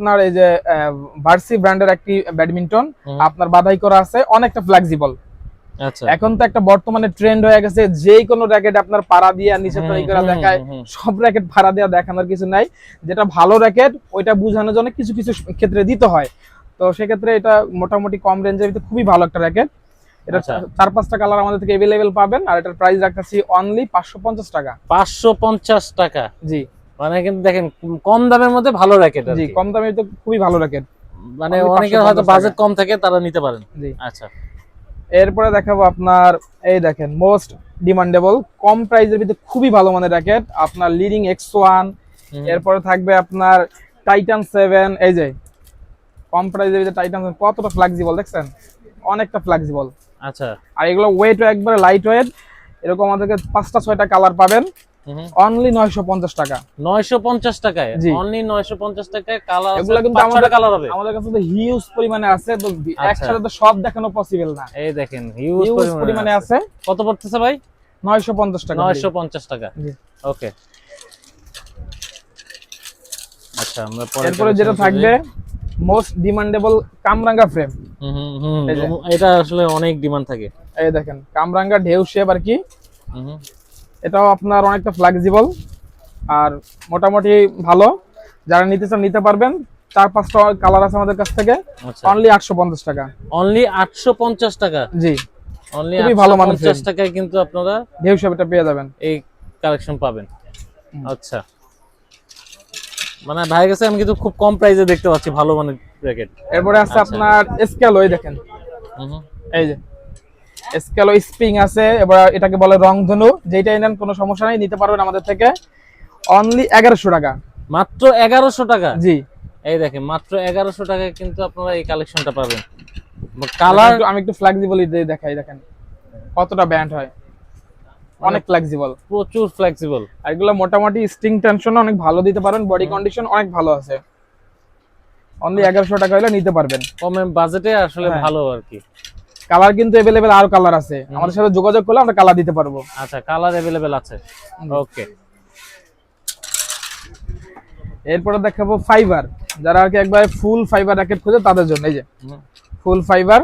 আপনার এই যে ভার্সি ব্র্যান্ডের একটি ব্যাডমিন্টন আপনার বাধাই করা আছে অনেকটা ফ্লেক্সিবল আচ্ছা। এখন তো একটা বর্তমানে ট্রেন্ড হয়ে গেছে যে কোনো র্যাকেট আপনার পাড়া দিয়ে নিচে তৈরি করা দেখায় সব র্যাকেট ভাড়া দেওয়া দেখানোর কিছু নাই। যেটা ভালো র্যাকেট ওইটা বোঝানোর জন্য কিছু কিছু ক্ষেত্রে দিতে হয়। তো সেক্ষেত্রে এটা মোটামুটি কম রেঞ্জের ভিতরে খুবই ভালো একটা র্যাকেট এটা আচ্ছা। চার পাঁচটা কালার আমাদের থেকে অ্যাভেলেবেল পাবেন আর এটার প্রাইস রাখতেছি অনলি পাঁচশো পঞ্চাশ টাকা। পাঁচশো পঞ্চাশ টাকা। জি। মানে কিন্তু দেখেন কম দামের মধ্যে ভালো র্যাকেট জি কম দামে তো খুবই ভালো র্যাকেট মানে অনেকের হয়তো বাজেট কম থাকে তারা নিতে পারেন। জি। আচ্ছা। এরপরে দেখাবো আপনার এই দেখেন মোস্ট ডিমান্ডেবল কম প্রাইসের ভিতরে খুবই ভালো মানের র্যাকেট আপনার লিডিং এক্স ওয়ান এরপরে থাকবে আপনার টাইটান সেভেন এই যে কম প্রাইসের ভিতরে টাইটান কতটা ফ্লেক্সিবল দেখছেন? অনেকটা ফ্লেক্সিবল আচ্ছা। আর এগুলো ওয়েটও একবারে লাইট ওয়েট এরকম আমাদেরকে পাঁচটা ছয়টা কালার পাবেন। অনলি নয়শো পঞ্চাশ টাকা। নয়শো পঞ্চাশ টাকায়? অনলি নয়শো পঞ্চাশ টাকায় কালার এগুলো কিন্তু আমাদের কালার হবে। আমাদের কাছে তো হিউজ পরিমাণে আছে তো আচ্ছা। একসাথে তো সব দেখানো পসিবল না। এই দেখেন হিউজ পরিমাণে আছে। কত পড়তেছে ভাই? নয়শো পঞ্চাশ টাকা। নয়শো পঞ্চাশ টাকা। ওকে আচ্ছা আমরা এরপরে যেটা থাকবে মোস্ট ডিমান্ডেবল কামরাঙ্গা ফ্রেম হুম, হুম, হুম, এটা আসলে অনেক ডিমান্ড থাকে। এই দেখেন কামরাঙ্গা ঢেউ শেপ আর কি। এটাও আপনার অনেকটা ফ্লেক্সিবল আর মোটামুটি ভালো। যারা নিতে চান নিতে পারবেন। চার পাঁচটা কালার আছে আমাদের কাছ থেকে। আচ্ছা। অনলি আটশো পঞ্চাশ টাকা। অনলি আটশো পঞ্চাশ টাকা? জি। অনলি খুবই ভালো মানের পঞ্চাশ টাকায় কিন্তু আপনারা ঢেউ শেপ পেয়ে যাবেন। এই কালেকশন পাবেন। আচ্ছা। মানে ভাই কাছে আমি কিন্তু খুব কম প্রাইসে দেখতে পাচ্ছি ভালো মানের র্যাকেট এরপরে আছে আচ্ছা। আপনার স্কেল ওই দেখেন। এই যে। স্কেলো স্প্রিং আছে এবার এটাকে বলে রংধনু যেটাই নেন কোনো সমস্যা নেই নিতে পারবেন আমাদের থেকে। অনলি এগারোশো টাকা। মাত্র এগারোশো টাকা? জি। এই দেখেন মাত্র এগারোশো টাকায় কিন্তু আপনারা এই কালেকশনটা পাবেন। কালার আমি একটু ফ্লেক্সিবল দিয়ে দেখাই দেখেন। কতটা ব্যান্ড হয়। অনেক ফ্লেক্সিবল প্রচুর ফ্লেক্সিবল এগুলো মোটামুটি স্টিং টেনশন অনেক ভালো দিতে পারেন বডি কন্ডিশন অনেক ভালো আছে। অনলি এগারোশো টাকা হলে নিতে পারবেন। কমে বাজেটে আসলে হ্যাঁ। ভালো আর কি। কালার কিন্তু অ্যাভেলেবেল আরও কালার আছে। আমাদের সাথে যোগাযোগ করলে আমরা কালার দিতে পারব। আচ্ছা কালার অ্যাভেলেবেল আছে। ওকে এরপরে দেখাবো ফাইবার যারা আর কি একবার ফুল ফাইবার র্যাকেট খোঁজে তাদের জন্য। এই যে ফুল ফাইবার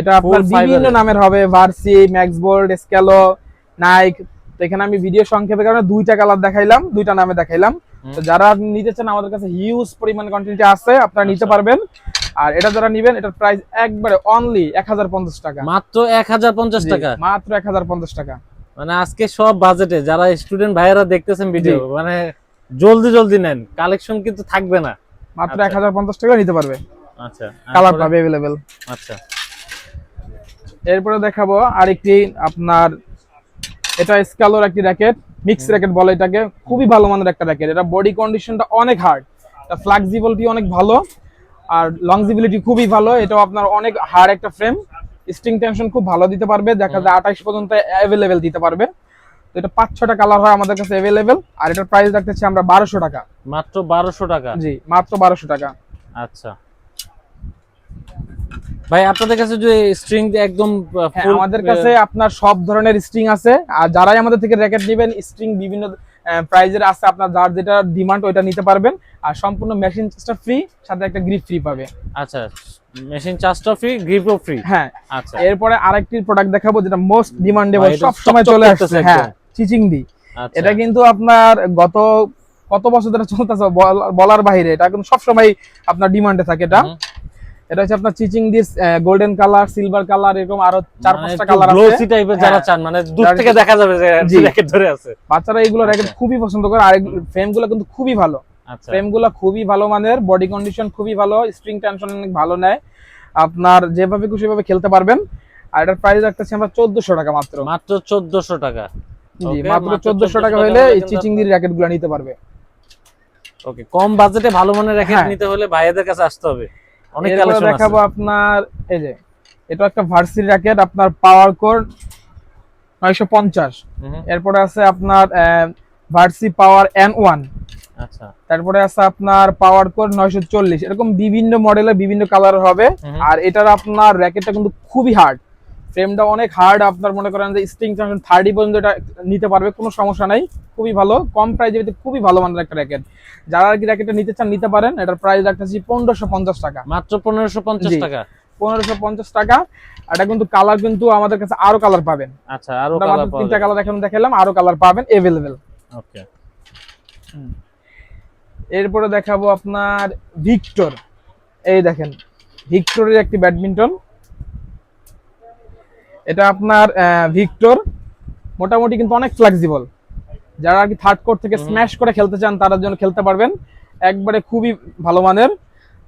এটা আপনার বিভিন্ন নামের হবে। ভার্সি ম্যাক্সবোল্ড স্কেলো নাইক তো এখানে আমি ভিডিও সংক্ষেপে কারণে দুইটা কালার দেখাইলাম দুইটা নামে দেখাইলাম। তো যারা নিতে চান আমাদের কাছে হিউজ পরিমাণ কোয়ান্টিটি আছে আপনারা নিতে আচ্ছা। পারবেন। আর এটা যারা নিবেন এটার প্রাইস একবারে অনলি এক হাজার পঞ্চাশ টাকা। মাত্র এক হাজার পঞ্চাশ জি, টাকা? মাত্র এক হাজার পঞ্চাশ টাকা। মানে আজকে সব বাজেটে যারা স্টুডেন্ট ভাইয়েরা দেখতেছেন ভিডিও মানে জলদি জলদি নেন। কালেকশন কিন্তু থাকবে না। মাত্র আচ্ছা। এক হাজার পঞ্চাশ টাকা নিতে পারবে। আচ্ছা কালার পাবে অ্যাভেলেবেল আচ্ছা। এরপরে দেখাবো আরেকটি আপনার এটা স্কালোর একটি র্যাকেট মিক্স র্যাকেট বলে এটাকে। খুবই ভালো মানের একটা র্যাকেট এটা বডি কন্ডিশনটা অনেক হার্ড এটা ফ্লেক্সিবিলিটি অনেক ভালো। আর লংজিবিলিটি খুবই ভালো। এটাও আপনার অনেক হার্ড একটা ফ্রেম স্টিং টেনশন খুব ভালো দিতে পারবে। দেখা যায় আঠাইশ পর্যন্ত অ্যাভেলেবেল দিতে পারবে। তো এটা পাঁচ ছটা কালার হয় আমাদের কাছে অ্যাভেলেবেল আর এটার প্রাইস রাখতেছি আমরা বারোশো টাকা। মাত্র বারোশো টাকা? জি মাত্র বারোশো টাকা। আচ্ছা। ভাই আপনাদের কাছে যে স্ট্রিং একদম হ্যাঁ, আমাদের কাছে আপনার সব ধরনের স্ট্রিং আছে। আর যারাই আমাদের থেকে র্যাকেট নেবেন স্ট্রিং বিভিন্ন প্রাইজের আছে আপনার যার যেটা ডিমান্ড ওইটা নিতে পারবেন। আর সম্পূর্ণ মেশিন চার্জটা ফ্রি সাথে একটা গ্রিপ ফ্রি পাবে। আচ্ছা মেশিন চার্জটা ফ্রি গ্রিপও ফ্রি হ্যাঁ। আচ্ছা। এরপরে আরেকটি প্রোডাক্ট দেখাবো যেটা মোস্ট ডিমান্ডেবল সব সময় চলে আসছে। হ্যাঁ একদম। চিচিং দি আচ্ছা। এটা কিন্তু আপনার গত কত বছর ধরে চলতেছে বল- বলার বাইরে। এটা কিন্তু সবসময় আপনার ডিমান্ডে থাকে এটা। এটা হচ্ছে আপনার চিচিং this golden colour silver colour এরকম আরও চার মানে পাঁচটা কালার আছে। glossy টাইপের যারা হ্যাঁ। চান মানে দূর থেকে দেখা যাবে যে র্যাকেট ধরে আছে। বাচ্চারা এইগুলো র্যাকেট আচ্ছা। খুবই পছন্দ করে আর ফ্রেমগুলো কিন্তু খুবই ভালো। আচ্ছা। ফ্রেমগুলো খুবই ভালো মানের বডি কন্ডিশন খুবই ভালো স্প্রিং টেনশন অনেক ভালো নেয়। আপনার যেভাবে খুশি ভাবে খেলতে পারবেন। আর এটার প্রাইস রাখতেছি আমরা চোদ্দশো টাকা মাত্র। মাত্র চোদ্দশো টাকা। জি মাত্র মাত্র 1400 টাকা হলে এই চিচিং দির র্যাকেটগুলো নিতে পারবে। ওকে কম বাজেটে ভালো মানের র্যাকেট। নিতে হলে ভাইয়াদের কাছে আসতে হবে। অনেক কালেকশন দেখাবো আপনার এই যে এটা একটা ভার্সি র্যাকেট আপনার পাওয়ার কোর নয়শো পঞ্চাশ। হুম, এরপরে আছে আপনার ভার্সি পাওয়ার এন ওয়ান আচ্ছা। তারপরে আছে আপনার পাওয়ার কোর নয়শো চল্লিশ। এরকম বিভিন্ন মডেলে বিভিন্ন কালার হবে। আর এটার আপনার র্যাকেটটা কিন্তু খুবই হার্ড ফ্রেমটা অনেক হার্ড আপনার মনে করেন যে স্টিং টেনশন থার্টি পর্যন্ত এটা নিতে পারবে কোনো সমস্যা নাই খুবই ভালো কম প্রাইজের ভিতরে খুবই ভালো মানের একটা র্যাকেট যারা আর কি র্যাকেটটা নিতে চান নিতে পারেন এটার প্রাইস রাখতেছি পনেরোশো পঞ্চাশ টাকা। মাত্র পনেরোশো পঞ্চাশ টাকা? পনেরোশো পঞ্চাশ টাকা এটা কিন্তু কালার কিন্তু আমাদের কাছে আরও কালার পাবেন। আচ্ছা আরও তিনটা কালার এখন দেখালাম আরও কালার পাবেন এভেলেবেল ওকে এরপরে দেখাবো আপনার ভিক্টর এই দেখেন ভিক্টরের একটি ব্যাডমিন্টন এটা আপনার ভিক্টর মোটামুটি কিন্তু অনেক ফ্লেক্সিবল যারা আর কি থার্ড কোর্ট থেকে স্ম্যাশ করে খেলতে চান তারা জন্য খেলতে পারবেন। একবারে খুবই ভালো মানের।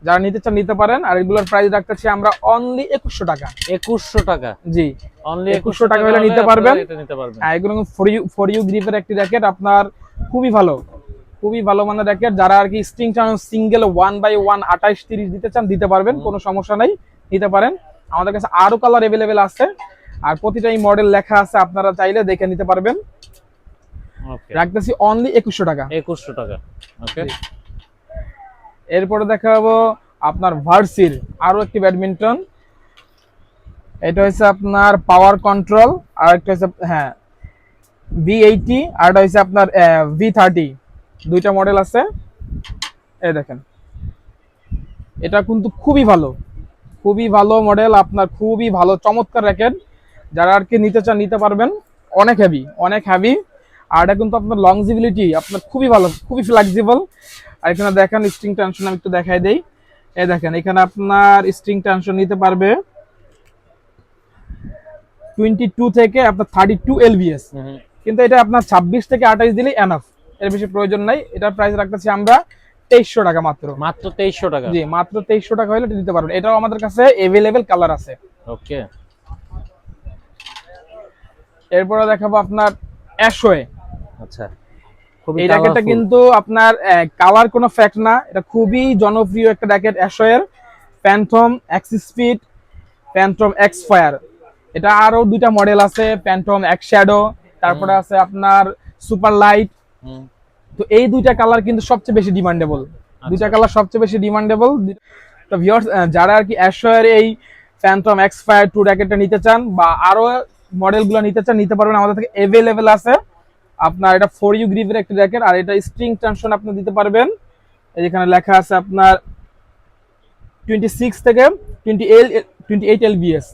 যারা নিতে চান নিতে পারেন। আর এগুলোর প্রাইস রাখতেছি আমরা অনলি একুশশো টাকা। একুশশো টাকা? জি। অনলি 2100 টাকা হলে নিতে পারবেন। এটা নিতে পারবেন। এগুলো ফর ইউ ফর ইউ গ্রিপের একটি র্যাকেট আপনার খুবই ভালো খুবই ভালো মানের র্যাকেট যারা আর কি স্ট্রিং চান সিঙ্গেল ওয়ান বাই ওয়ান আঠাইশ তিরিশ দিতে চান দিতে পারবেন। কোনো সমস্যা নাই নিতে পারেন। আমাদের কাছে আরও কালার এভেলেবেল আছে। আর প্রতিটাই মডেল লেখা আছে আপনারা চাইলে দেখে নিতে পারবেন। ওকে রাখতেছি অনলি একুশশো টাকা। একুশশো টাকা। ওকে। এরপরে দেখাবো আপনার ভার্সির আরও একটি ব্যাডমিন্টন এটা হচ্ছে আপনার পাওয়ার কন্ট্রোল আর একটা হচ্ছে হ্যাঁ ভি এইটি আর একটা হচ্ছে আপনার ভি থার্টি দুইটা মডেল আছে। এই দেখেন। এটা কিন্তু খুবই ভালো। খুবই ভালো মডেল আপনার খুবই ভালো চমৎকার র্যাকেট যারা আর কি নিতে চান নিতে পারবেন। অনেক হেভি অনেক হেভি আর এটা কিন্তু আপনার লংজিবিলিটি আপনার খুবই ভালো খুবই ফ্লেক্সিবল আর এখানে দেখেন স্ট্রিং টেনশন আমি একটু দেখাই দেই। এই দেখেন এখানে আপনার স্ট্রিং টেনশন নিতে পারবে টোয়েন্টি টু থেকে আপনার থার্টি টু এলবিএস কিন্তু এটা আপনার ছাব্বিশ থেকে আঠাইশ দিলেই এনাফ এর বেশি প্রয়োজন নাই। এটার প্রাইস রাখতেছি আমরা তেইশশো টাকা মাত্র। মাত্র তেইশশো টাকা? জি মাত্র তেইশশো টাকা হলে এটা দিতে পারবেন। এটাও আমাদের কাছে এভেলেবেল কালার আছে। ওকে এরপরে দেখাবো আপনার অ্যাশোয়ে আচ্ছা এই র্যাকেটটা কিন্তু আপনার কালার কোনো ফ্যাক্ট না এটা খুবই জনপ্রিয় একটা racket অ্যাশোয়ের phantom X speed phantom X fire এটা আরও দুইটা মডেল আছে প্যান্থম এক্স শ্যাডো তারপরে আছে আপনার সুপার লাইট তো এই দুইটা কালার কিন্তু সবচেয়ে বেশি ডিমান্ডেবল দুইটা কালার সবচেয়ে বেশি ডিমান্ডেবল তো ভিউয়ার্স যারা আর কি অ্যাশোয়ের এই ফ্যান্টম এক্স ফায়ার টু র্যাকেটটা নিতে চান বা আরও মডেলগুলো নিতে চান নিতে পারবেন। আমাদের থেকে এভেলেবেল আছে। আপনার এটা ফোর ইউ গ্রিপের একটি র্যাকেট আর এটা স্ট্রিং টেনশন আপনি দিতে পারবেন। এই যেখানে লেখা আছে আপনার টোয়েন্টি সিক্স থেকে twenty L twenty eight L BS.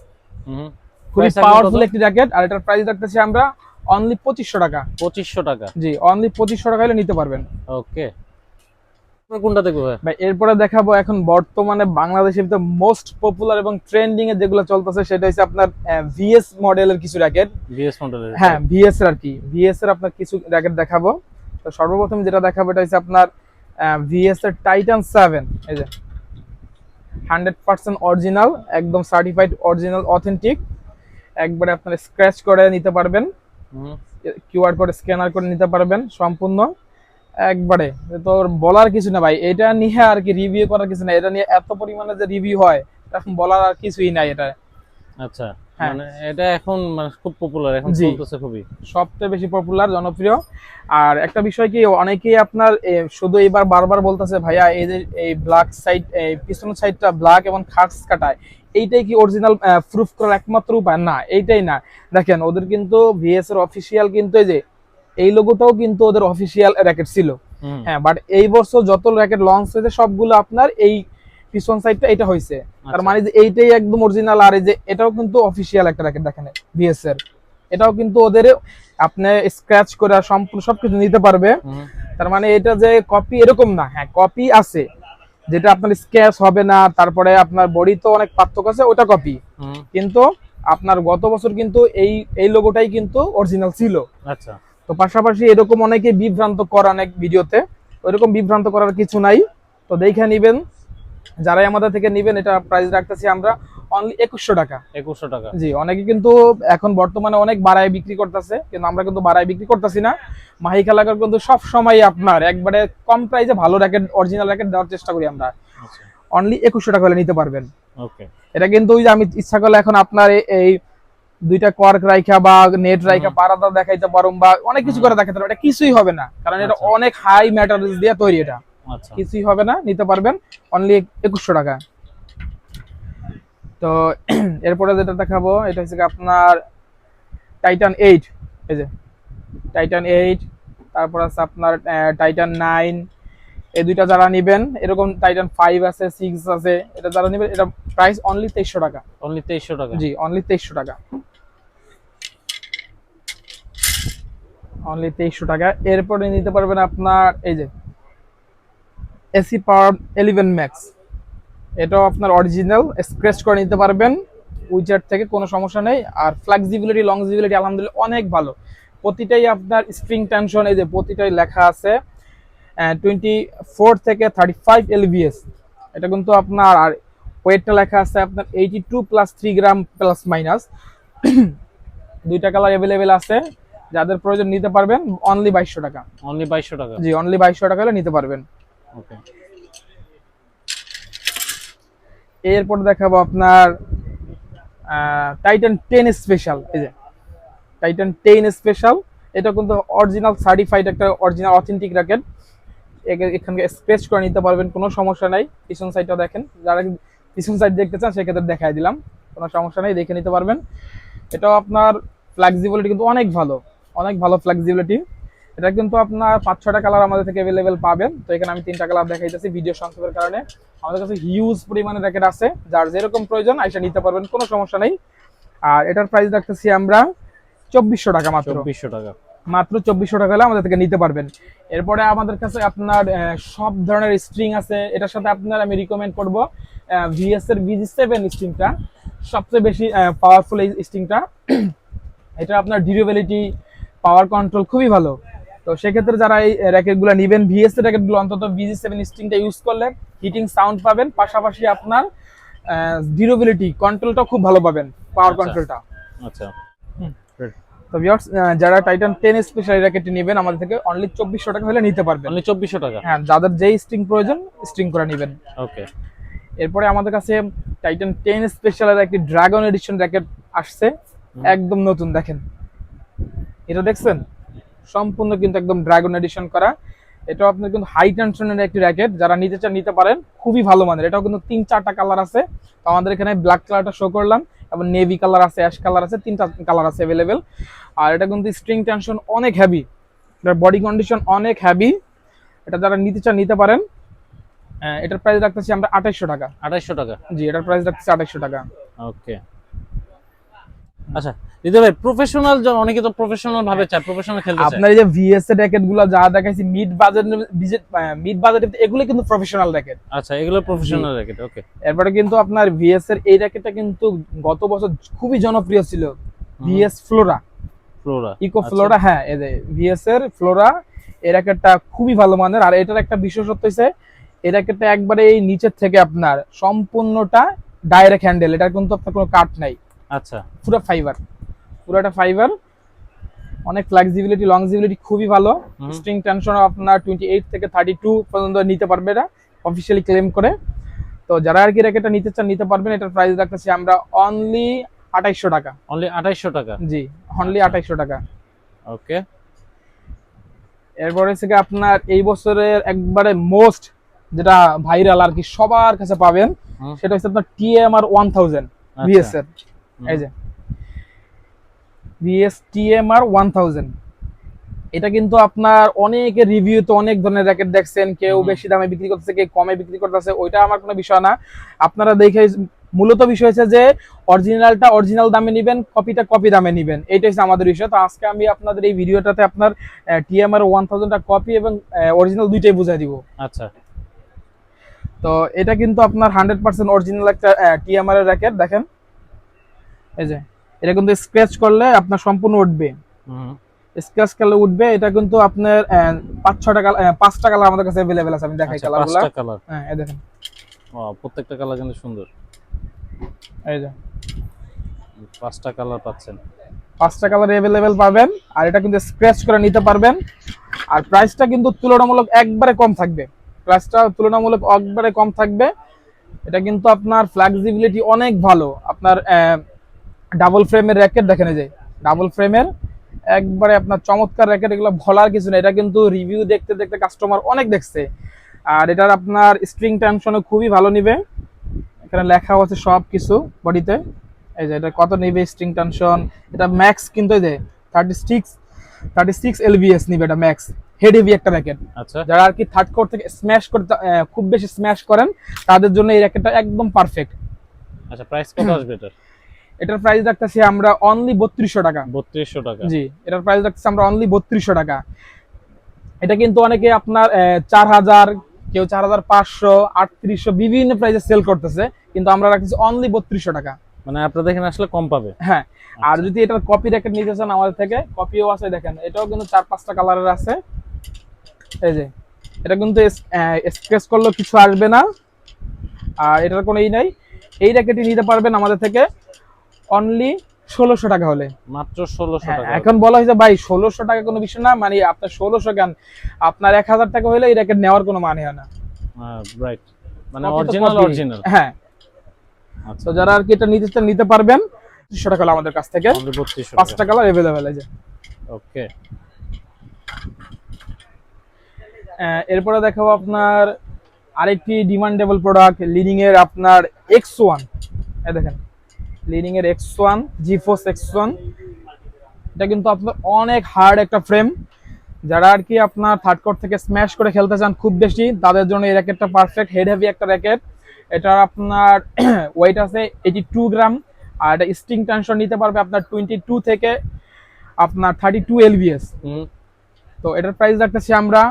খুবই পাওয়ারফুল একটি র্যাকেট আর এটার প্রাইস রাখতেছি আমরা অনলি পঁচিশশো টাকা। পঁচিশশো টাকা। জি অনলি পঁচিশশো টাকা হলে নিতে পারবেন। ওকে কোনটা দেখব ভাই? এরপরে দেখাবো এখন বর্তমানে বাংলাদেশের ভিতরে মোস্ট পপুলার এবং ট্রেন্ডিং এ যেগুলো চলতেছে সেটা হচ্ছে আপনার ভিএস মডেলের কিছু র্যাকেট বিএস মডেলের হ্যাঁ ভিএস এর আর কি। ভিএস এর আপনার কিছু র্যাকেট দেখাবো। তো সর্বপ্রথম যেটা দেখাবো এটা হচ্ছে আপনার ভিএস এর টাইটান সেভেন এই যে হান্ড্রেড পার্সেন্ট অরিজিনাল একদম সার্টিফাইড অরিজিনাল অথেন্টিক একবারে আপনার স্ক্র্যাচ করে নিতে পারবেন। কিউআর কোড স্ক্যানার করে নিতে পারবেন সম্পূর্ণ। একবারে। তো বলার কিছু না ভাই। এটা নিয়ে আর কি রিভিউ করার কিছু না। এটা নিয়ে এত পরিমাণে যে রিভিউ হয় এখন বলার আর কিছুই নাই এটা। আচ্ছা হ্যাঁ। মানে এটা এখন মানে খুব পপুলার এখন চলতেছে খুবই। সবচেয়ে বেশি পপুলার জনপ্রিয়। আর একটা বিষয় কি অনেকেই আপনার শুধু এবার বারবার বলতেছে ভাইয়া এই যে এই ব্ল্যাক সাইড এই পিছনের সাইডটা ব্ল্যাক এবং খাটস কাটায়। এইটাই কি অরিজিনাল প্রুফ করার একমাত্র উপায়? না এইটাই না। দেখেন ওদের কিন্তু ভিএস এর অফিসিয়াল কিন্তু এই যে এই লোগোটাও কিন্তু ওদের অফিসিয়াল র্যাকেট ছিল। হ্যাঁ বাট এই বছর যত র্যাকেট লঞ্চ হয়েছে সবগুলো আপনার এই পিছন সাইডটা এটা হয়েছে। তার আচ্ছা। মানে যে এইটাই একদম অরিজিনাল আর এই যে এটাও কিন্তু অফিসিয়াল একটা র্যাকেট দেখেন ভিএস এর। এটাও কিন্তু ওদের আপনি স্ক্র্যাচ করে সম্পূর্ণ সবকিছু নিতে পারবে। তার মানে এটা যে কপি এরকম না হ্যাঁ কপি আছে। যেটা আপনার স্ক্র্যাচ হবে না তারপরে আপনার বডি তো অনেক পার্থক্য আছে ওটা কপি কিন্তু আপনার গত বছর কিন্তু এই এই লোগোটাই কিন্তু অরিজিনাল ছিল। আচ্ছা। তো পাশাপাশি এরকম অনেকে বিভ্রান্ত করে অনেক ভিডিওতে ওইরকম বিভ্রান্ত করার কিছু নাই। তো দেখে নিবেন যারাই আমাদের থেকে নিবেন এটা প্রাইস রাখতেছি আমরা অনলি একুশশো টাকা। একুশশো টাকা। জি অনেকে কিন্তু এখন বর্তমানে অনেক বাড়ায় বিক্রি করতেছে কিন্তু আমরা কিন্তু বাড়ায় বিক্রি করতেছি না। মাহি খেলাকার কিন্তু সব সময় আপনার একবারে কম প্রাইসে ভালো র্যাকেট অরিজিনাল র্যাকেট দেওয়ার চেষ্টা করি আমরা। আচ্ছা। অনলি একুশশো টাকা হলে নিতে পারবেন। ওকে এটা কিন্তু ওই যে আমি ইচ্ছা করলে এখন আপনার এই দুইটা কর্ক রাইখা বা নেট রাইখা। পারাদা দেখাইতে পারুম বা অনেক কিছু করে দেখাতে পারব এটা কিছুই হবে না কারণ এটা আচ্ছা। অনেক হাই ম্যাটারিয়ালস দিয়ে তৈরি এটা। আচ্ছা। কিছুই হবে না নিতে পারবেন। অনলি একুশশো টাকা। তো তো এরপরে যেটা দেখাবো এটা হচ্ছে আপনার টাইটান এইট এই যে টাইটান এইট তারপর আছে আপনার টাইটান নাইন এই দুইটা যারা নেবেন এরকম টাইটান ফাইভ আছে সিক্স আছে এটা যারা নেবেন এটা প্রাইস অনলি তেইশশো টাকা। অনলি তেইশশো টাকা। জি অনলি তেইশশো টাকা। অনলি তেইশশো টাকা। এরপরে নিতে পারবেন আপনার, এই যে এসি পাওয়ার এলিভেন ম্যাক্স এটাও আপনার অরিজিনাল স্ক্রেচ করে নিতে পারবেন। উইচার থেকে কোনো সমস্যা নেই। আর ফ্লেক্সিবিলিটি লংজিবিলিটি আলহামদুলিল্লাহ অনেক ভালো। প্রতিটাই আপনার স্প্রিং টেনশন এই যে, প্রতিটাই লেখা আছে। টোয়েন্টি ফোর থেকে থার্টি ফাইভ এলবিএস এটা কিন্তু আপনার, আর ওয়েটটা লেখা আছে আপনার eighty two plus three gram plus minus দুইটা কালার অ্যাভেলেবেল আছে। যাদের প্রয়োজন নিতে পারবেন অনলি বাইশশো টাকা। অনলি বাইশশো টাকা? জি অনলি বাইশশো টাকা হলে নিতে পারবেন। ওকে এরপর দেখাবো আপনার টাইটান টেন স্পেশাল এই যে। টাইটান টেন স্পেশাল এটা কিন্তু অরিজিনাল সার্টিফাইড একটা অরিজিনাল অথেন্টিক র্যাকেট এখানে স্ক্রেচ করে নিতে পারবেন কোনো সমস্যা নাই। পিছন সাইডটা দেখেন। যারা পিছন সাইড দেখতে চান সেক্ষেত্রে দেখাই দিলাম। কোনো সমস্যা নেই দেখে নিতে পারবেন। এটাও আপনার ফ্লেক্সিবিলিটি কিন্তু অনেক ভালো। অনেক ভালো ফ্লেক্সিবিলিটি এটা কিন্তু আপনার পাঁচ ছটা কালার আমাদের থেকে অ্যাভেলেবেল পাবেন। তো এখানে আমি তিনটা কালার দেখাইতেছি ভিডিও সংক্ষেপের কারণে। আমাদের কাছে হিউজ পরিমাণে র্যাকেট আছে। যার যেরকম প্রয়োজন আইসা নিতে পারবেন কোনো সমস্যা নেই। আর এটার প্রাইস রাখতেছি আমরা চব্বিশশো টাকা মাত্র। চব্বিশশো টাকা। মাত্র চব্বিশশো টাকা হলে আমাদের থেকে নিতে পারবেন। এরপরে আমাদের কাছে আপনার সব ধরনের স্ট্রিং আছে। এটার সাথে আপনার আমি রিকমেন্ড করব ভিএস এর ভিজি সেভেন স্ট্রিংটা সবচেয়ে বেশি পাওয়ারফুল এই স্ট্রিংটা এটা আপনার ডিউরেবিলিটি পাওয়ার কন্ট্রোল খুবই ভালো। তো সেক্ষেত্রে যারা এই র্যাকেটগুলো নেবেন ভিএস এর র্যাকেটগুলো অন্তত ভিজি সেভেন স্ট্রিংটা ইউজ করলে হিটিং সাউন্ড পাবেন। পাশাপাশি আপনার ডিউরেবিলিটি কন্ট্রোলটা খুব ভালো পাবেন পাওয়ার আচ্ছা। কন্ট্রোলটা আচ্ছা। তো ভিউয়ার্স যারা টাইটান টেন স্পেশাল র্যাকেটটি নেবেন আমাদের থেকে অনলি চব্বিশশো টাকা হলে নিতে পারবেন। অনলি চব্বিশশো টাকা? হ্যাঁ যাদের যেই স্ট্রিং প্রয়োজন স্ট্রিং করে নেবেন। ওকে এরপরে আমাদের কাছে টাইটান টেন স্পেশালের একটি ড্রাগন এডিশন র্যাকেট আসছে। একদম নতুন দেখেন। এটা দেখছেন? সম্পূর্ণ কিন্তু একদম ড্রাগন এডিশন করা। এটাও আপনার কিন্তু হাই টেনশনের একটি র্যাকেট যারা নিতে চান নিতে পারেন। খুবই ভালো মানের। এটাও কিন্তু তিন চারটা কালার আছে। তো আমাদের এখানে ব্ল্যাক কালারটা শো করলাম এবং নেভি কালার আছে অ্যাশ কালার আছে তিনটা কালার আছে অ্যাভেলেবেল আর এটা কিন্তু স্ট্রিং টেনশন অনেক হ্যাভি এটার বডি কন্ডিশন অনেক হ্যাভি এটা যারা নিতে চান নিতে পারেন। এটার প্রাইস রাখতেছি আমরা আঠাইশশো টাকা। আঠাইশশো টাকা। জি এটার প্রাইস রাখতেছি আঠাইশশো টাকা। ওকে আচ্ছা হৃদয় ভাই প্রফেশনাল অনেকে তো প্রফেশনাল ভাবে চায় প্রফেশনাল খেলতে চায়। আপনার এই যে ভিএস র্যাকেটগুলো যা দেখাইছি মিড বাজেট মিড বাজেট এগুলো কিন্তু প্রফেশনাল র্যাকেট আচ্ছা এগুলো প্রফেশনাল র্যাকেট ওকে এরপরে কিন্তু আপনার ভিএস এর এই র্যাকেটটা কিন্তু গত বছর খুবই জনপ্রিয় ছিল। VS flora flora echo flora হ্যাঁ এই যে ভিএস এর ফ্লোরা এই র্যাকেটটা খুবই ভালো মানের। আর এটার একটা বিশেষত্ব হচ্ছে এই র্যাকেটটা একবারে এই নিচের থেকে আপনার সম্পূর্ণটা ডাইরেক্ট হ্যান্ডেল এটা কিন্তু আপনার কোনো কাট নাই। আচ্ছা। পুরো ফাইবার পুরোটা ফাইবার অনেক ফ্লেক্সিবিলিটি লংজিবিলিটি খুবই ভালো। স্ট্রিং টেনশন আপনার টোয়েন্টি এইট থেকে থার্টি টু পর্যন্ত নিতে পারবে এটা অফিসিয়ালি ক্লেম করে। তো যারা আর কি র্যাকেটটা নিতে চান নিতে পারবেন। এটার প্রাইস রাখতেছি আমরা অনলি আঠাইশশো টাকা। অনলি আঠাইশশো টাকা? জি অনলি আচ্ছা। আঠাইশশো টাকা। ওকে এরপরে থেকে আপনার এই বছরের একবারে মোস্ট যেটা ভাইরাল আর কি সবার কাছে পাবেন সেটা হচ্ছে আপনার টিএমআর ওয়ান থাউজেন্ড ভিএস এর হুম। এই যে। ওয়ান থাউজেন্ড এটা কিন্তু আপনার অনেকে রিভিউতে অনেক ধরনের র্যাকেট দেখছেন কেউ বেশি দামে বিক্রি করতেছে কেউ কমে বিক্রি করতেছে ওইটা আমার কোনো বিষয় না। আপনারা দেখে মূলত বিষয় হচ্ছে যে অরিজিনালটা অরিজিনাল দামে নেবেন কপিটা কপি দামে নেবেন। এইটাই হচ্ছে আমাদের বিষয়। তো আজকে আমি আপনাদের এই ভিডিওটাতে আপনার টিএমআর ওয়ান থাউজেন্ডটা কপি এবং অরিজিনাল দুইটাই বুঝাই দিব। আচ্ছা। তো এটা কিন্তু আপনার হান্ড্রেড পার্সেন্ট অরিজিনাল একটা টিএমআর এর র্যাকেট দেখেন। এই যে এটা কিন্তু স্ক্র্যাচ করলে আপনার সম্পূর্ণ উঠবে। হুম। স্ক্র্যাচ করলে উঠবে এটা কিন্তু আপনার পাঁচ ছটা কালার পাঁচটা কালার আমাদের কাছে অ্যাভেলেবেল আছে আমি দেখাই আচ্ছা, কালারগুলো পাঁচটা কালার হ্যাঁ এই দেখেন। প্রত্যেকটা কালার কিন্তু সুন্দর। এই যে। পাঁচটা কালার পাচ্ছেন। পাঁচটা কালার অ্যাভেলেবেল পাবেন আর এটা কিন্তু স্ক্র্যাচ করে নিতে পারবেন। আর প্রাইসটা কিন্তু তুলনামূলক একবারে কম থাকবে। প্রাইসটা তুলনামূলক একবারে কম থাকবে। এটা কিন্তু আপনার ফ্লেক্সিবিলিটি অনেক ভালো। আপনার ডাবল ফ্রেমের র্যাকেট দেখেন এই যে ডাবল ফ্রেমের একবারে আপনার চমৎকার র্যাকেট এগুলো ভলার কিছু না এটা কিন্তু রিভিউ দেখতে দেখতে কাস্টমার অনেক দেখছে। আর এটার আপনার স্ট্রিং টেনশনও খুবই ভালো নিবে। এখানে লেখাও আছে সব কিছু বডিতে এই যে এটা কত নেবে স্ট্রিং টেনশন এটা ম্যাক্স কিন্তু এই যে thirty six thirty six LBS নিবে এটা ম্যাক্স হেড হেভি একটা র্যাকেট আচ্ছা। যারা আর কি থার্ড কোর থেকে স্ম্যাশ করতে খুব বেশি স্ম্যাশ করেন তাদের জন্য এই র্যাকেটটা একদম পারফেক্ট আচ্ছা প্রাইস কত আসবে এটার? এটার প্রাইস রাখতেছি আমরা অনলি বত্রিশশো টাকা। বত্রিশশো টাকা। জি এটার প্রাইস রাখতেছি আমরা অনলি বত্রিশশো টাকা। এটা কিন্তু অনেকে আপনার চার হাজার কেউ চার হাজার পাঁচশো আটত্রিশশো বিভিন্ন প্রাইসে সেল করতেছে কিন্তু আমরা রাখতেছি অনলি বত্রিশশো টাকা। মানে আপনাদের এখানে আসলে কম পাবে। হ্যাঁ আর যদি এটার কপি র্যাকেট নিতে চান আমাদের থেকে কপিও আছে দেখেন এটাও কিন্তু চার পাঁচটা কালারের আছে। এই যে এটা কিন্তু স্ক্রেচ করলেও কিছু আসবে না। আর এটার কোনো ই নাই। এই র্যাকেটই নিতে পারবেন আমাদের থেকে। অনলি ষোলোশো টাকা হলে। মাত্র ষোলোশো হ্যাঁ, টাকা এখন বলা হয়েছে ভাই ষোলোশো টাকা কোনো বিষয় না মানে আপনার ষোলোশো কেন আপনার এক হাজার টাকা হলে এই র্যাকেট নেওয়ার কোনো মানে হয় না। রাইট মানে Copy অরিজিনাল অরিজিনাল হ্যাঁ। আচ্ছা। তো যারা আর কি এটা নিতে নিতে পারবেন তিনশো টাকা আমাদের কাছ থেকে। পাঁচটা কালার এভেলেবেল আছে ওকে এরপরে দেখাবো আপনার আরেকটি ডিমান্ডেবল প্রোডাক্ট লিডিং এর আপনার এক্স ওয়ান দেখেন। লিডিং এর X one xiphos X one এটা কিন্তু আপনার অনেক হার্ড একটা ফ্রেম যারা আর কি আপনার থার্ড কোর্ট থেকে স্ম্যাশ করে খেলতে চান খুব বেশি তাদের জন্য এই র্যাকেটটা পারফেক্ট হেড হেভি একটা র্যাকেট এটার আপনার ওয়েট আছে এইটি টু গ্রাম আর এটা স্টিং টেনশন নিতে পারবে আপনার টোয়েন্টি টু থেকে আপনার থার্টি টু এলবিএস তো এটার প্রাইস রাখতেছি আমরা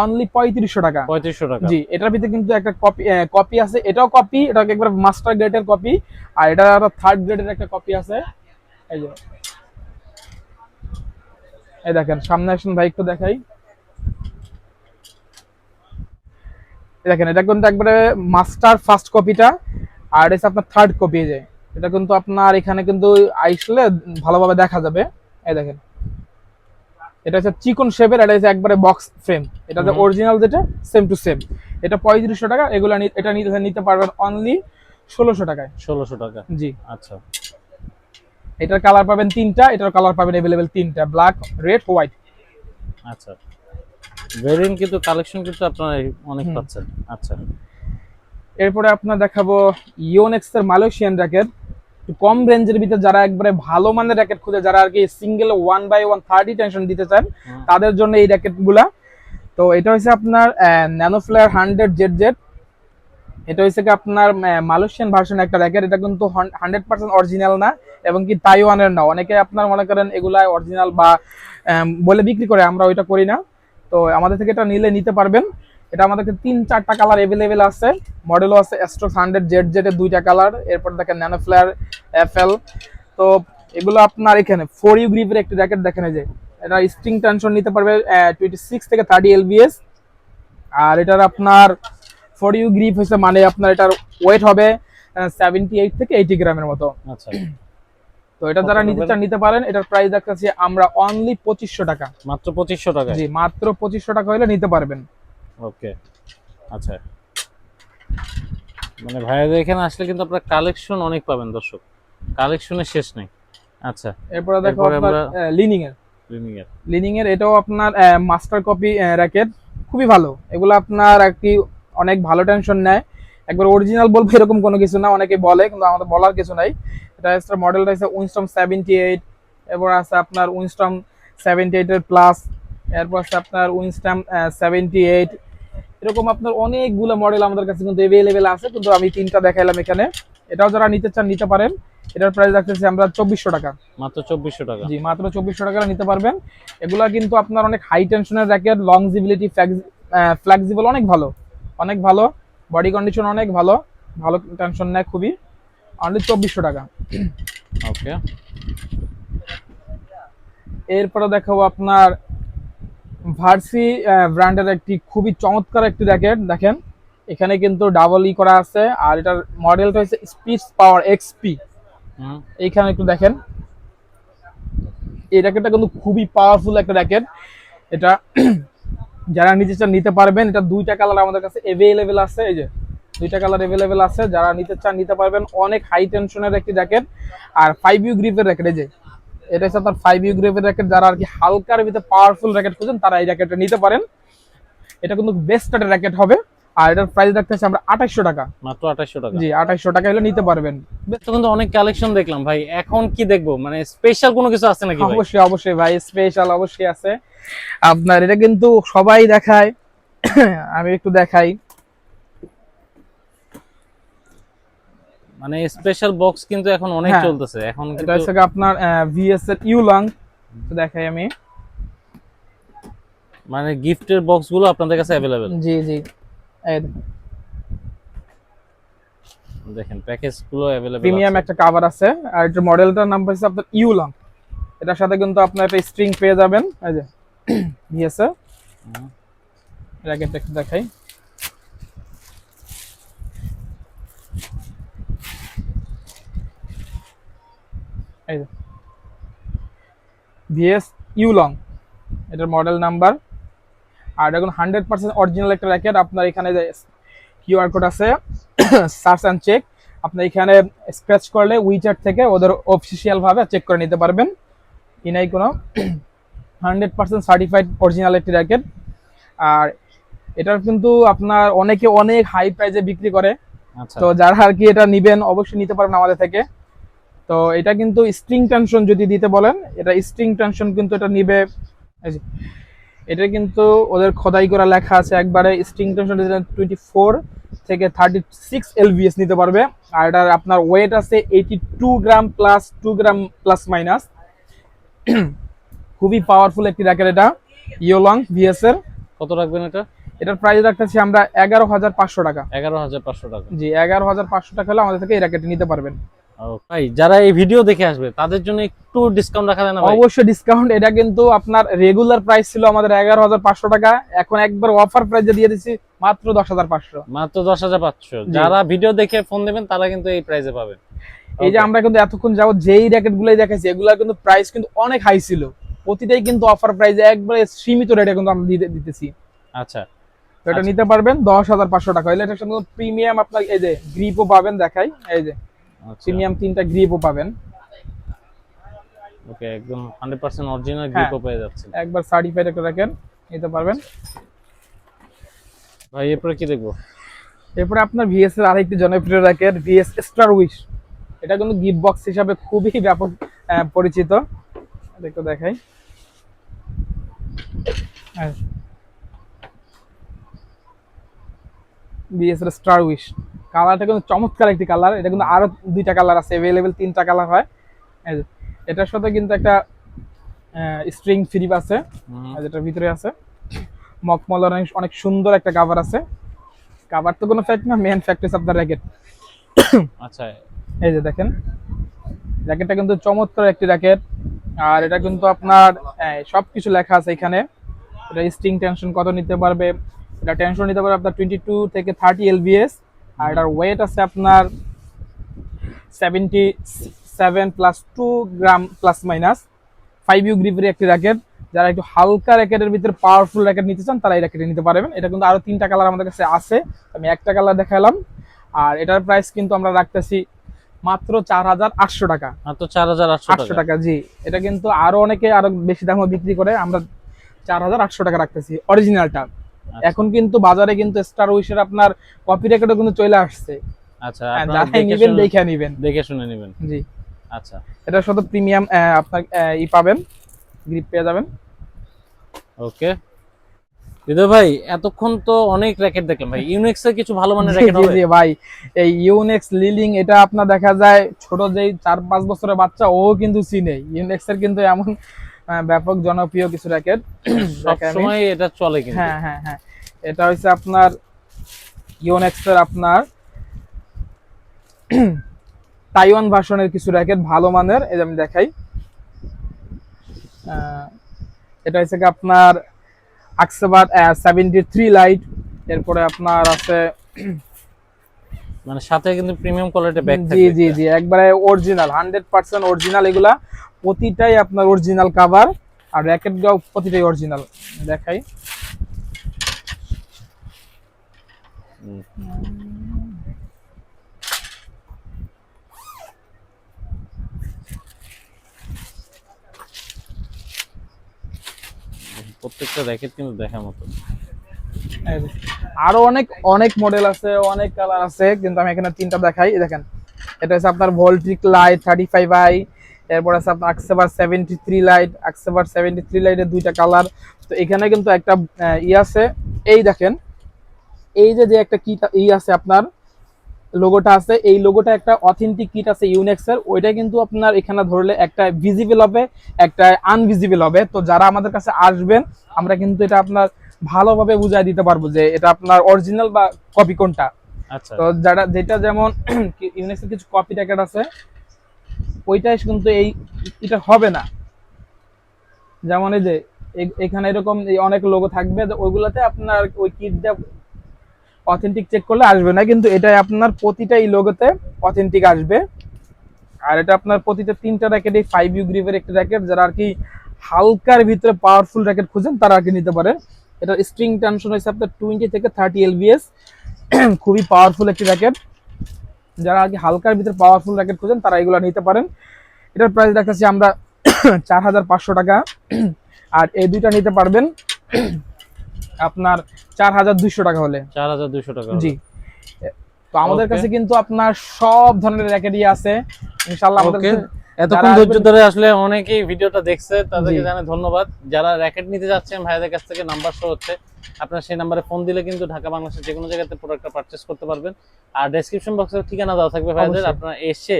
অনলি পঁয়ত্রিশশো টাকা। পঁয়ত্রিশশো টাকা। জি এটার ভিতরে কিন্তু একটা কপি কপি আছে। এটাও কপি এটা একবার মাস্টার গ্রেডের কপি আর এটা থার্ড গ্রেডের একটা কপি আছে। এই যে। এই দেখেন সামনে আসুন ভাই একটু দেখাই। দেখেন এটা কিন্তু একবারে মাস্টার ফার্স্ট কপিটা আর এটা আপনার থার্ড কপি যে। এটা কিন্তু আপনার এখানে কিন্তু আইসলে ভালোভাবে দেখা যাবে। এই দেখেন। এটা হচ্ছে চিকন শেপের এটা হচ্ছে একবারে বক্স ফ্রেম এটা হচ্ছে অরিজিনাল যেটা সেম টু সেম এটা পঁয়ত্রিশশো টাকা এগুলো এটা নিতে নিতে পারবেন অনলি ষোলোশো টাকায়। ষোলোশো টাকা। জি। আচ্ছা। এটার কালার পাবেন তিনটা এটার কালার পাবেন অ্যাভেলেবেল তিনটা ব্ল্যাক রেড হোয়াইট আচ্ছা। ভেরিয়েন্ট কিন্তু কালেকশন কিন্তু আপনারা অনেক পাচ্ছেন। আচ্ছা। এরপরে আপনার দেখাবো ইওনেক্স এর মালয়েশিয়ান র্যাকেট কম রেঞ্জের ভিতরে যারা একবারে ভালো মানের র্যাকেট খুঁজে যারা আর কি single one by one thirty tension দিতে চান তাদের জন্য এই র্যাকেটগুলা। তো এটা হচ্ছে আপনার nano flare hundred Z Z এটা হচ্ছে কি আপনার মালয়েশিয়ান ভার্সন একটা র্যাকেট এটা কিন্তু হান্ড্রেড পার্সেন্ট অরিজিনাল না এবং কি তাইওয়ানের না। অনেকে আপনার মনে করেন এগুলা অরিজিনাল বা বলে বিক্রি করে আমরা ওইটা করি না। তো আমাদের থেকে এটা নিলে নিতে পারবেন। এটা আমাদের তিন চারটা কালার এভেলেবেল আছে। মডেলও আছে অ্যাস্ট্রোস হান্ড্রেড জেড জেডের দুইটা কালার এরপর দেখেন ন্যানো ফ্লেয়ার এফ এল তো এগুলো আপনার এখানে ফোর ইউ গ্রিপের একটি র্যাকেট দেখেন এই যে। এটা স্ট্রিং টেনশন নিতে পারবে টোয়েন্টি সিক্স থেকে থার্টি এল এলবিএস আর এটার আপনার ফোর ইউ গ্রিপ হচ্ছে মানে আপনার এটার ওয়েট হবে সেভেন্টি এইট থেকে এইটি গ্রামের মতো। আচ্ছা। তো এটা যারা নিতে চান নিতে পারেন। এটার প্রাইস দেখাচ্ছি আমরা অনলি পঁচিশশো টাকা। মাত্র পঁচিশশো টাকা জি মাত্র পঁচিশশো টাকা হলে নিতে পারবেন। ওকে আচ্ছা। মানে ভাইয়াদের এখানে আসলে কিন্তু আপনার কালেকশন অনেক পাবেন দর্শক। কালেকশনের শেষ নেই। আচ্ছা। এরপরে দেখো আপনার লিনিং এর। লিনিং এর। লিনিং এর এটাও আপনার মাস্টার কপি র্যাকেট খুবই ভালো। এগুলো আপনার একটি অনেক ভালো টেনশন নেয়। একবার অরিজিনাল বলব এরকম কোনো কিছু না অনেকে বলে কিন্তু আমাদের বলার কিছু নাই। এটা হচ্ছে মডেলটা হচ্ছে উইনস্টম সেভেন্টি এইট এরপর আছে আপনার উইনস্টম সেভেন্টি এইটের প্লাস এরপর আছে আপনার উইনস্টম সেভেন্টি এইট এরকম আপনার অনেকগুলো মডেল আমাদের কাছে কিন্তু এভেলেবেল আছে কিন্তু আমি তিনটা দেখাইলাম এখানে। এটাও যারা নিতে চান নিতে পারেন। এটার প্রাইস রাখতেছি আমরা চব্বিশশো টাকা। মাত্র চব্বিশশো টাকা। জি মাত্র চব্বিশশো টাকা নিতে পারবেন। এগুলা কিন্তু আপনার অনেক হাই টেনশনের র্যাকেট লংজিবিলিটি ফ্লেক্সিবল অনেক ভালো। অনেক ভালো। বডি কন্ডিশন অনেক ভালো। ভালো টেনশন নেয় খুবই। অনলি চব্বিশশো টাকা। ওকে এরপরে দেখাবো আপনার ভার্সি ব্র্যান্ডের একটি খুবই চমৎকার একটি র্যাকেট দেখেন। এখানে কিন্তু ডাবল ই করা আছে আর এটার মডেলটা হচ্ছে স্পিড পাওয়ার এক্সপি এইখানে একটু দেখেন। এই র্যাকেটটা কিন্তু খুবই পাওয়ারফুল একটা র্যাকেট এটা যারা চান নিতে পারবেন। এটা দুইটা কালার আমাদের কাছে এভেলেবেল আছে এই যে। দুইটা কালার এভেলেবেল আছে। যারা নিতে চান নিতে পারবেন। অনেক হাই টেনশনের একটি র্যাকেট আর ফাইভ ইউ গ্রিপের র্যাকেট এই যে। এটা হচ্ছে আপনার ফাইভ ইউ গ্রিপের র্যাকেট যারা আর কি হালকার ভিতরে পাওয়ারফুল র্যাকেট খুঁজেন তারা এই র্যাকেটটা নিতে পারেন। এটা কিন্তু বেস্ট একটা র্যাকেট হবে। আর এটার প্রাইস রাখতেছি আমরা আঠাইশশো টাকা। মাত্র আঠাশশো টাকা। জি আঠাইশশো টাকা হলে নিতে পারবেন। তো কিন্তু অনেক কালেকশন দেখলাম ভাই। এখন কি দেখব? মানে স্পেশাল কোনো কিছু আছে নাকি অবশ্যই অবশ্যই ভাই স্পেশাল অবশ্যই আছে। আপনার এটা কিন্তু সবাই দেখায়। আমি একটু দেখাই। মানে স্পেশাল বক্স কিন্তু এখন অনেক হ্যাঁ। চলতেছে। এখন এটা হচ্ছে আপনার ভিএস এর ইউলং দেখাই আমি। মানে গিফটের বক্সগুলো আপনাদের কাছে অ্যাভেলেবেল জি জি। দেখুন। প্যাকেজগুলো অ্যাভেলেবেল প্রিমিয়াম একটা কভার আছে। আর এটার মডেলটার নাম হচ্ছে আপনার ইউলং এটার সাথে কিন্তু আপনার একটা স্ট্রিং পেয়ে যাবেন। এই যে ভিএস এর র্যাকেটটা দেখাই। এই ভিএস ইউলং এটার মডেল নাম্বার আর এখন হান্ড্রেড পার্সেন্ট অরিজিনাল একটা র্যাকেট আপনার এখানে যে কিউআর কোড আছে সার্চ অ্যান্ড চেক আপনি এখানে স্ক্র্যাচ করলে উইচ্যাট থেকে ওদের অফিসিয়াল ভাবে চেক করে নিতে পারবেন। কি নাই কোনো। হান্ড্রেড পার্সেন্ট সার্টিফাইড অরিজিনাল একটি র্যাকেট আর এটার কিন্তু আপনার অনেকে অনেক হাই প্রাইসে বিক্রি করে। আচ্ছা। তো যারা আর কি এটা নিবেন অবশ্যই নিতে পারবেন আমাদের থেকে। তো এটা কিন্তু স্ট্রিং টেনশন যদি দিতে বলেন এটা স্ট্রিং টেনশন কিন্তু এটা নিবে এটা কিন্তু ওদের খোদাই করা লেখা আছে একবারে স্ট্রিং টেনশন টোয়েন্টি ফোর থেকে থার্টি সিক্স এলবিএস নিতে পারবে আর এটার আপনার ওয়েট আছে eighty two gram plus two gram plus minus খুবই পাওয়ারফুল একটি র্যাকেট এটা ইয়োলং ভিএস এর। কত রাখবেন এটা? এটার প্রাইস রাখতেছি আমরা এগারো হাজার পাঁচশো টাকা। এগারো হাজার পাঁচশো টাকা। জি এগারো হাজার পাঁচশো টাকা হলে আমাদের থেকে এই র্যাকেটটি নিতে পারবেন। ভাই যারা এই ভিডিও দেখে আসবে তাদের জন্য একটু ডিসকাউন্ট রাখা যায় না অবশ্যই ডিসকাউন্ট এটা কিন্তু আপনার রেগুলার প্রাইস ছিল আমাদের এগারো হাজার পাঁচশো টাকা। এখন একবার অফার প্রাইসে দিয়ে দিচ্ছি মাত্র দশ হাজার পাঁচশো। মাত্র দশ হাজার পাঁচশো। যারা ভিডিও দেখে ফোন দেবেন তারা কিন্তু এই প্রাইসে পাবেন। এই যে আমরা কিন্তু এতক্ষণ যাব যেই র্যাকেট গুলাই দেখাচ্ছি এগুলা কিন্তু প্রাইস কিন্তু অনেক হাই ছিল। প্রতিটাই কিন্তু অফার প্রাইসে একবারে সীমিত রেটে কিন্তু আমরা দিতে দিতেছি। আচ্ছা। এটা আচ্ছা। নিতে পারবেন দশ হাজার পাঁচশো টাকা। সঙ্গে প্রিমিয়াম আপনার এই যে গ্রিপও পাবেন দেখাই। এই যে। প্রিমিয়াম তিনটা গ্রিপও পাবেন। ওকে একদম হান্ড্রেড পার্সেন্ট অরিজিনাল। গ্রিপও পেয়ে যাচ্ছেন। একবার সার্টিফাইড একটা রাখেন নিতে পারবেন। ভাই এরপরে কি দেখব? এরপরে আপনার ভিএস এর আরেকটি জনপ্রিয় র্যাকেট ভিএস স্টার উইশ এটা কিন্তু গিফট বক্স হিসাবে খুবই ব্যাপক পরিচিত। একটু দেখাই। ভিএস এর স্টার উইশ কালারটা কিন্তু চমৎকার একটি কালার। এটা কিন্তু আরও দুইটা কালার আছে অ্যাভেলেবেল তিনটা কালার হয়। এটার সাথে কিন্তু একটা স্ট্রিং ফ্রি আছে। যেটার ভিতরে আছে। মকমলের অনেক- অনেক সুন্দর একটা কাভার আছে। কাভার তো কোনো ফ্যাক্ট না মেন ফ্যাক্ট হচ্ছে আপনার র্যাকেট আচ্ছা। এই যে দেখেন র্যাকেটটা কিন্তু চমৎকার একটি র্যাকেট আর এটা কিন্তু আপনার সব কিছু লেখা আছে এখানে। এটা স্ট্রিং টেনশন কত নিতে পারবে? এটা টেনশন নিতে পারবে আপনার টোয়েন্টি টু থেকে থার্টি এলবিএস আর এটার ওয়েট আছে আপনার seventy seven plus two gram plus minus five U গ্রিপের একটি র্যাকেট যারা একটু হালকা র্যাকেটের ভিতরে পাওয়ারফুল র্যাকেট নিতে চান তারা এই র্যাকেটে নিতে পারবেন। এটা কিন্তু আরও তিনটা কালার আমাদের কাছে আছে। আমি একটা কালার দেখালাম। আর এটার প্রাইস কিন্তু আমরা রাখতেছি মাত্র চার হাজার আটশো টাকা। মাত্র চার হাজার আটশো আটশো টাকা। জি। এটা কিন্তু আরও অনেকে আরও বেশি দামে বিক্রি করে। আমরা চার হাজার আটশো টাকা রাখতেছি। অরিজিনালটা। এখন কিন্তু বাজারে কিন্তু স্টার উইশের আপনার কপি র্যাকেটও কিন্তু চলে আসছে। আচ্ছা হ্যাঁ, দেখে নিবেন দেখে নিবেন। দেখে শুনে নেবেন। জি। আচ্ছা। এটা শুধু প্রিমিয়াম আপনার ই পাবেন। গ্রিপ পেয়ে যাবেন। ওকে। হৃদয় ভাই এতক্ষণ তো অনেক র্যাকেট দেখলাম ভাই। ইউনিক্স এর কিছু ভালো মানের র্যাকেট হবে? ভাই। এই ইউনেক্স লিলিং এটা আপনার দেখা যায় ছোট যেই চার পাঁচ বছরের বাচ্চা ও কিন্তু চিনে। ইউনেক্স এর কিন্তু এমন ব্যাপক জনপ্রিয় কিছু র্যাকেট সব সময় এটা চলে কিন্তু। হ্যাঁ হ্যাঁ হ্যাঁ। এটা হচ্ছে আপনার ইউনেক্স এর আপনার তাইওয়ান ভার্সনের কিছু র্যাকেট ভালো মানের। এই আমি দেখাই। এটা হচ্ছে আপনার আকসাবাদ সেভেন্টি থ্রি লাইট এরপরে আপনার আছে মানে সাথে কিন্তু প্রিমিয়াম কোয়ালিটি ব্যাগ জি জি জি। একবারে অরিজিনাল হান্ড্রেড পার্সেন্ট অরিজিনাল এগুলা। প্রতিটাই আপনার অরিজিনাল কাভার আর র্যাকেট গাও প্রতিটাই অরিজিনাল দেখাই। প্রত্যেকটা র্যাকেট কিন্তু দেখার মতো। আরও অনেক অনেক মডেল আছে অনেক কালার আছে কিন্তু আমি এখানে তিনটা দেখাই। দেখেন এটা হচ্ছে আপনার Voltric light thirty five I এরপর আছে আপনার Arcsaber seventy three light Arcsaber seventy three লাইটের দুইটা কালার তো এখানে কিন্তু একটা ই আছে। এই দেখেন এই যে যে একটা কিট ই আছে আপনার লোগোটা আছে। এই লোগোটা একটা অথেন্টিক কিট আছে ইউনেক্সের ওইটা কিন্তু আপনার এখানে ধরলে একটা ভিজিবল হবে একটা আনভিজিবল হবে। তো যারা আমাদের কাছে আসবেন আমরা কিন্তু এটা আপনার ভালোভাবে বুঝাই দিতে পারব যে এটা আপনার অরিজিনাল বা কপি কোনটা। আচ্ছা। তো যারা যেটা যেমন ইউনেক্সের কিছু কপি প্যাকেট আছে ওইটাই কিন্তু এই এটা হবে না। যেমন এই যে এখানে এরকম অনেক লোগো থাকবে ওইগুলোতে আপনার ওই কিটটা অথেন্টিক চেক করলে আসবে না, কিন্তু এটাই আপনার প্রতিটা এই লোগোতে অথেন্টিক আসবে। আর এটা আপনার প্রতিটা তিনটা র্যাকেট এই ফাইভ ইউ গ্রিপের একটা র্যাকেট যারা আর কি হালকার ভিতরে পাওয়ারফুল র্যাকেট খুঁজেন, তারা আর কি নিতে পারে। এটা স্ট্রিং টেনশন হয়েছে আপনার টোয়েন্টি থেকে থার্টি এলবিএস খুবই পাওয়ারফুল একটি র্যাকেট যারা আর কি হালকার ভিতরে পাওয়ারফুল র্যাকেট খুঁজেন তারা এগুলো নিতে পারেন। এটার প্রাইস দেখাচ্ছি আমরা চার হাজার পাঁচশো টাকা। আর এই দুইটা নিতে পারবেন আপনার চার হাজার দুইশো টাকা হলে। চার হাজার টাকা জি। তো আমাদের কাছে কিন্তু আপনার সব ধরনের র্যাকেটই আছে। ইনশাল্লাহ আমাদের এতক্ষণ ধৈর্য ধরে আসলে অনেকেই ভিডিওটা দেখছে তাদেরকে। জানাই ধন্যবাদ। যারা র্যাকেট নিতে যাচ্ছেন ভাইদের কাছ থেকে নাম্বার শো হচ্ছে আপনার সেই নাম্বারে ফোন দিলে কিন্তু ঢাকা বাংলাদেশের যে কোনো জায়গাতে প্রোডাক্টটা পারচেস করতে পারবেন। আর ডেসক্রিপশন বক্সের ঠিকানা দেওয়া থাকবে ভাইদের। আপনার আপনারা এসে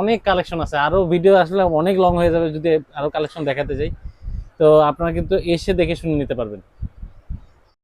অনেক কালেকশন আছে। আরও ভিডিও আসলে অনেক লং হয়ে যাবে যদি আরও কালেকশন দেখাতে যাই। তো আপনারা কিন্তু এসে দেখে শুনে নিতে পারবেন।